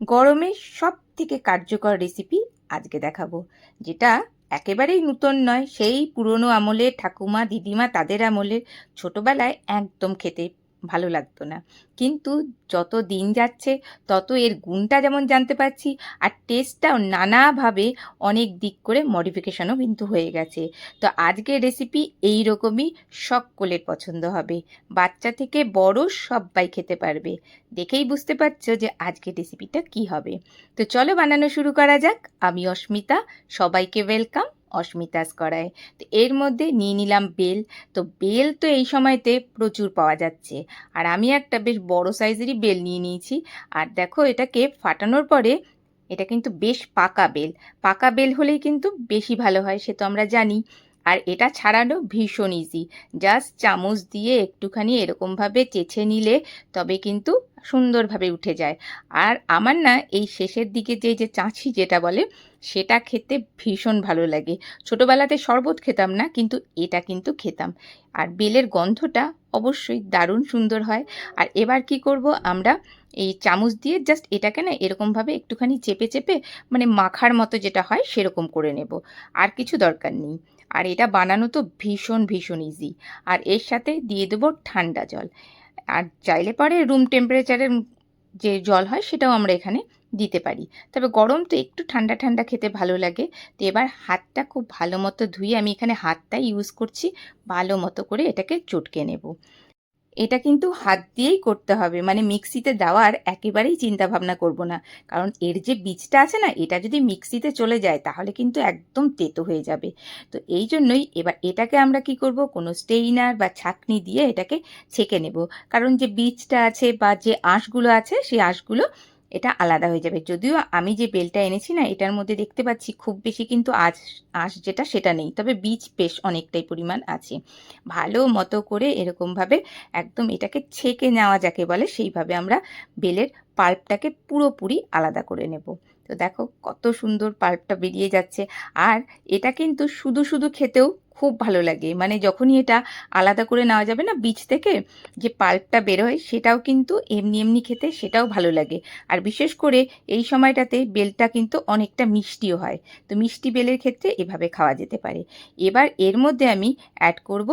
গরমে সব থেকে কার্যকর রেসিপি আজকে দেখাবো। যেটা একেবারেই নূতন নয়, সেই পুরনো আমলে ঠাকুমা, দিদিমা তাদের আমলে ছোটবেলায় একদম খেতে ভালো লাগতো না। কিন্তু যত দিন যাচ্ছে, তত এর গুণটা যেমন জানতে পারছি, আর টেস্টটাও নানাভাবে অনেক দিক করে মডিফিকেশনও কিন্তু হয়ে গেছে। তো আজকের রেসিপি এই রকমই সকলের পছন্দ হবে। বাচ্চা থেকে বড় সবাই খেতে পারবে। দেখেই বুঝতে পারছ যে আজকের রেসিপিটা কি হবে। তো চলো বানানো শুরু করা যাক। আমি অস্মিতা, সবাইকে ওয়েলকাম অস্মিতাস করায়। তো এর মধ্যে নিয়ে নিলাম বেল। তো বেল তো এই সময়তে প্রচুর পাওয়া যাচ্ছে। আর আমি একটা বেশ বড় সাইজেরই বেল নিয়ে নিয়েছি। আর দেখো এটাকে ফাটানোর পরে এটা কিন্তু বেশ পাকা বেল। পাকা বেল হলেই কিন্তু বেশি ভালো হয়, সে তো আমরা জানি। আর এটা ছাড়ানো ভীষণ ইজি জাস্ট চামচ দিয়ে একটুখানি এরকমভাবে চেছে নিলে তবে কিন্তু সুন্দরভাবে উঠে যায়। আর আমার না এই শেষের দিকে যে যে চাঁচি যেটা বলে, সেটা খেতে ভীষণ ভালো লাগে। ছোটোবেলাতে শরবত খেতাম না, কিন্তু এটা কিন্তু খেতাম। আর বেলের গন্ধটা অবশ্যই দারুণ সুন্দর হয়। আর এবার কি করব আমরা, এই চামচ দিয়ে জাস্ট এটাকে না এরকমভাবে একটুখানি চেপে চেপে মানে মাখার মতো যেটা হয়, সেরকম করে নেব। আর কিছু দরকার নেই। আর এটা বানানো তো ভীষণ ভীষণ ইজি আর এর সাথে দিয়ে দেবো ঠান্ডা জল। আর চাইলে পরে রুম টেম্পারেচারের যে জল হয়, সেটাও আমরা এখানে দিতে পারি। তবে গরম তো একটু ঠান্ডা ঠান্ডা খেতে ভালো লাগে। তো এবার হাতটা খুব ভালো মতো ধুয়ে আমি এখানে হাতটাই ইউজ করছি, ভালো মতো করে এটাকে চটকে নেব। এটা কিন্তু হাত দিয়েই করতে হবে। মানে মিক্সিতে দেওয়ার একেবারেই চিন্তা ভাবনা করব না। কারণ এর যে বীজটা আছে না, এটা যদি মিক্সিতে চলে যায়, তাহলে কিন্তু একদম তেতো হয়ে যাবে। তো এই জন্যই এবার এটাকে আমরা কি করব, কোনো স্টেইনার বা ছাকনি দিয়ে এটাকে ছেঁকে নেব। কারণ যে বীজটা আছে বা যে আঁশগুলো আছে, সেই আঁশগুলো এটা আলাদা হয়ে যাবে। যদিও আমি যে বেলটা এনেছি না, এটার মধ্যে দেখতে পাচ্ছি খুব বেশি কিন্তু আজ আঁশ যেটা সেটা নেই। তবে বীজ বেশ অনেকটাই পরিমাণ আছে। ভালো মতো করে এরকমভাবে একদম এটাকে ছেঁকে নেওয়া যাকে বলে, সেইভাবে আমরা বেলের পাল্পটাকে পুরোপুরি আলাদা করে নেব। তো দেখো কত সুন্দর পাল্পটা বেরিয়ে যাচ্ছে। আর এটা কিন্তু শুধু শুধু খেতেও খুব ভালো লাগে। মানে যখনই এটা আলাদা করে নেওয়া যাবে না বীজ থেকে যে পাল্পটা বেরোয়, সেটাও কিন্তু এমনি এমনি খেতে সেটাও ভালো লাগে। আর বিশেষ করে এই সময়টাতে বেলটা কিন্তু অনেকটা মিষ্টিও হয়। তো মিষ্টি বেলের ক্ষেত্রে এভাবে খাওয়া যেতে পারে। এবার এর মধ্যে আমি অ্যাড করব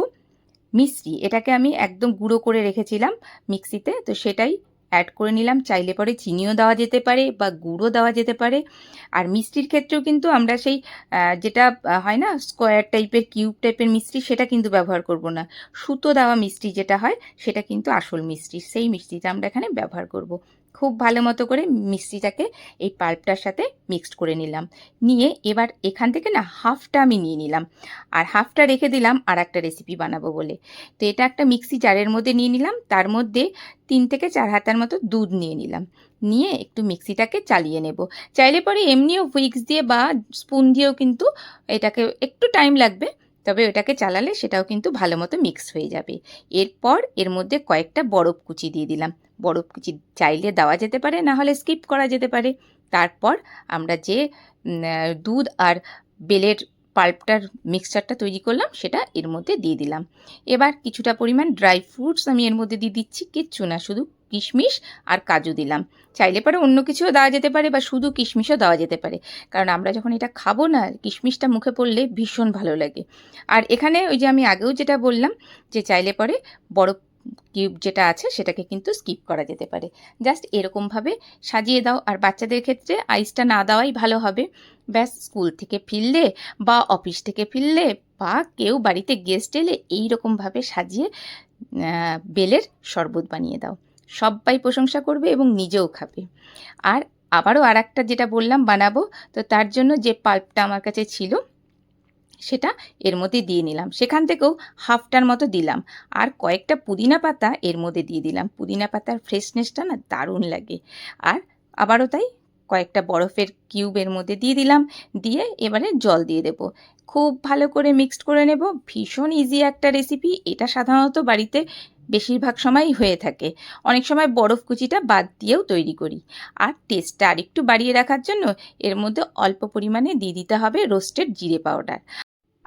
মিষ্টি এটাকে আমি একদম গুঁড়ো করে রেখেছিলাম মিক্সিতে। তো সেটাই অ্যাড করে নিলাম। চাইলে পরে চিনিও দেওয়া যেতে পারে বা গুঁড়ো দেওয়া যেতে পারে। আর মিষ্টির ক্ষেত্রেও কিন্তু আমরা সেই যেটা হয় না স্কোয়ার টাইপের কিউব টাইপের মিষ্টি সেটা কিন্তু ব্যবহার করব না। সুতো দেওয়া মিষ্টি যেটা হয়, সেটা কিন্তু আসল মিষ্টি। সেই মিষ্টিটা আমরা এখানে ব্যবহার করব। খুব ভালো মতো করে মিষ্টিটাকে এই পাল্পটার সাথে মিক্সড করে নিলাম। নিয়ে এবার এখান থেকে না হাফটা আমি নিয়ে নিলাম। আর হাফটা রেখে দিলাম আর একটা রেসিপি বানাবো বলে। তো এটা একটা মিক্সি জারের মধ্যে নিয়ে নিলাম। তার মধ্যে তিন থেকে চার হাতার মতো দুধ নিয়ে নিলাম। নিয়ে একটু মিক্সিটাকে চালিয়ে নেব। চাইলে পরে এমনিও উইক্স দিয়ে বা স্পুন দিয়েও কিন্তু এটাকে একটু টাইম লাগবে। তবে ওটাকে চালালে সেটাও কিন্তু ভালো মতো মিক্স হয়ে যাবে। এরপর এর মধ্যে কয়েকটা বরফ কুচি দিয়ে দিলাম। বরফ কুচি চাইলে দেওয়া যেতে পারে, না হলে স্কিপ করা যেতে পারে। তারপর আমরা যে দুধ আর বেলের পাল্পটার মিক্সচারটা তৈরি করলাম, সেটা এর মধ্যে দিয়ে দিলাম। এবার কিছুটা পরিমাণ ড্রাই ফ্রুটস আমি এর মধ্যে দিয়ে দিচ্ছি, কিচ্ছু না, শুধু কিশমিশ আর কাজু দিলাম। চাইলে পরে অন্য কিছুও দেওয়া যেতে পারে বা শুধু কিশমিশও দেওয়া যেতে পারে। কারণ আমরা যখন এটা খাব না, কিশমিশটা মুখে পড়লে ভীষণ ভালো লাগে। আর এখানে ওই যে আমি আগেও যেটা বললাম, যে চাইলে পরে বরফ কিউব যেটা আছে সেটাকে কিন্তু স্কিপ করা যেতে পারে। জাস্ট এরকমভাবে সাজিয়ে দাও। আর বাচ্চাদের ক্ষেত্রে আইসটা না দেওয়াই ভালো হবে। ব্যাস, স্কুল থেকে ফিরলে বা অফিস থেকে ফিরলে বা কেউ বাড়িতে গেস্ট এলে এইরকমভাবে সাজিয়ে বেলের শরবত বানিয়ে দাও। সবাই প্রশংসা করবে এবং নিজেও খাবে। আর আবারও আর একটা যেটা বললাম বানাবো, তো তার জন্য যে পাল্পটা আমার কাছে ছিল সেটা এর মধ্যে দিয়ে নিলাম। সেখান থেকেও হাফটার মতো দিলাম। আর কয়েকটা পুদিনা পাতা এর মধ্যে দিয়ে দিলাম। পুদিনা পাতার ফ্রেশনেসটা না দারুণ লাগে। আর আবারও তাই কয়েকটা বরফের কিউবের মধ্যে দিয়ে দিলাম। দিয়ে এবারে জল দিয়ে দেব। খুব ভালো করে মিক্সড করে নেব। ভীষণ ইজি একটা রেসিপি এটা সাধারণত বাড়িতে বেশিরভাগ সময়ই হয়ে থাকে। অনেক সময় বরফ কুচিটা বাদ দিয়েও তৈরি করি। আর টেস্টটা আরেকটু বাড়িয়ে রাখার জন্য এর মধ্যে অল্প পরিমাণে দিয়ে দিতে হবে রোস্টেড জিরে পাউডার।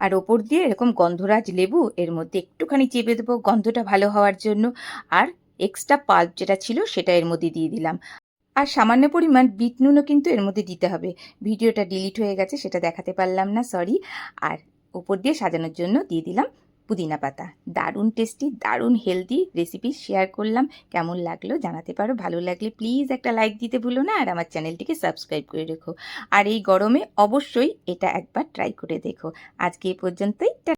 আর ওপর দিয়ে এরকম গন্ধরাজ লেবু এর মধ্যে একটুখানি চেপে দেবো গন্ধটা ভালো হওয়ার জন্য। আর এক্সট্রা পাল্প যেটা ছিল সেটা এর মধ্যে দিয়ে দিলাম। আর সামান্য পরিমাণ বিট নুনও কিন্তু এর মধ্যে দিতে হবে। ভিডিওটা ডিলিট হয়ে গেছে সেটা দেখাতে পারলাম না সরি আর উপর দিয়ে সাজানোর জন্য দিয়ে দিলাম পুদিনা পাতা। দারুণ টেস্টি দারুণ হেলদি রেসিপি শেয়ার করলাম। কেমন লাগল জানাতে পারো। ভালো লাগলে প্লিজ একটা লাইক দিতে ভুলো না। আর আমার চ্যানেলটিকে সাবস্ক্রাইব করে রেখো। আর এই গরমে অবশ্যই এটা একবার ট্রাই করে দেখো। আজকে এ পর্যন্তই।